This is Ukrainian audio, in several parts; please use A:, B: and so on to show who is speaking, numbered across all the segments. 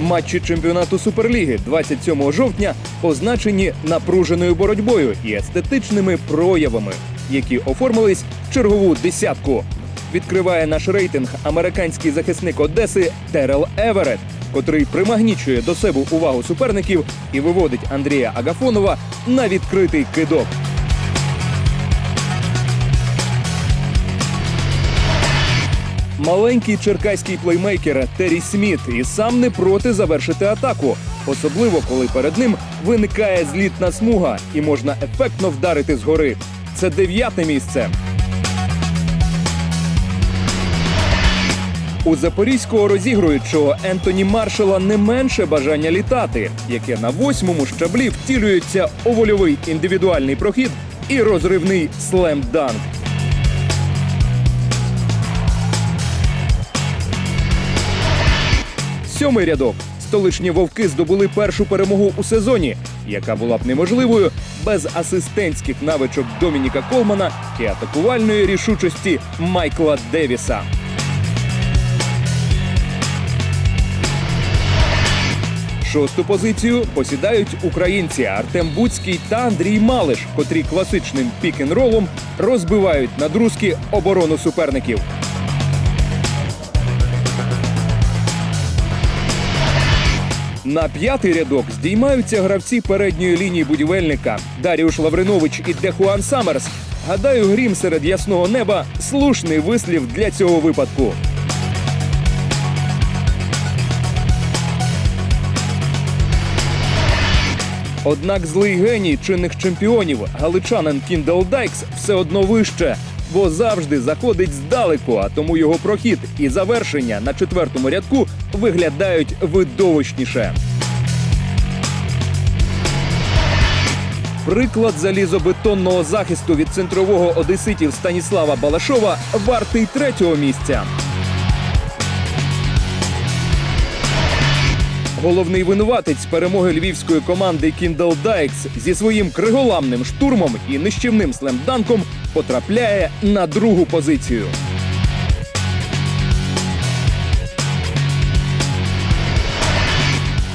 A: Матчі чемпіонату Суперліги 27 жовтня позначені напруженою боротьбою і естетичними проявами, які оформились в чергову десятку. Відкриває наш рейтинг американський захисник Одеси Терел Еверет, котрий примагнічує до себе увагу суперників і виводить Андрія Агафонова на відкритий кидок. Маленький черкаський плеймейкер Террі Сміт і сам не проти завершити атаку, особливо коли перед ним виникає злітна смуга і можна ефектно вдарити згори. Це дев'яте місце. У запорізького розігруючого Ентоні Маршала не менше бажання літати, яке на восьмому щаблі втілюється у вольовий індивідуальний прохід і розривний слем-данк. Сьомий рядок. Столичні вовки здобули першу перемогу у сезоні, яка була б неможливою без асистентських навичок Домініка Колмана і атакувальної рішучості Майкла Девіса. Шосту позицію посідають українці Артем Буцький та Андрій Малиш, котрі класичним пік-н-ролом розбивають на друзки оборону суперників. На п'ятий рядок здіймаються гравці передньої лінії будівельника Даріуш Лавринович і Дехуан Саммерс. Гадаю, грім серед ясного неба слушний вислів для цього випадку. Однак злий геній чинних чемпіонів галичанин Кіндал Дайкс все одно вище, бо завжди заходить здалеку, а тому його прохід і завершення на четвертому рядку виглядають видовищніше. Приклад залізобетонного захисту від центрового одеситів Станіслава Балашова вартий третього місця. Головний винуватець перемоги львівської команди Кіндал Дайкс зі своїм криголамним штурмом і нищівним слемданком потрапляє на другу позицію.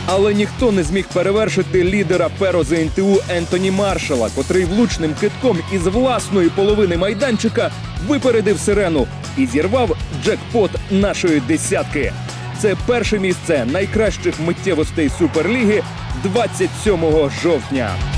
A: Але ніхто не зміг перевершити лідера перози НТУ Ентоні Маршала, котрий влучним китком із власної половини майданчика випередив сирену і зірвав джекпот нашої десятки. Це перше місце найкращих миттєвостей Суперліги 27 жовтня.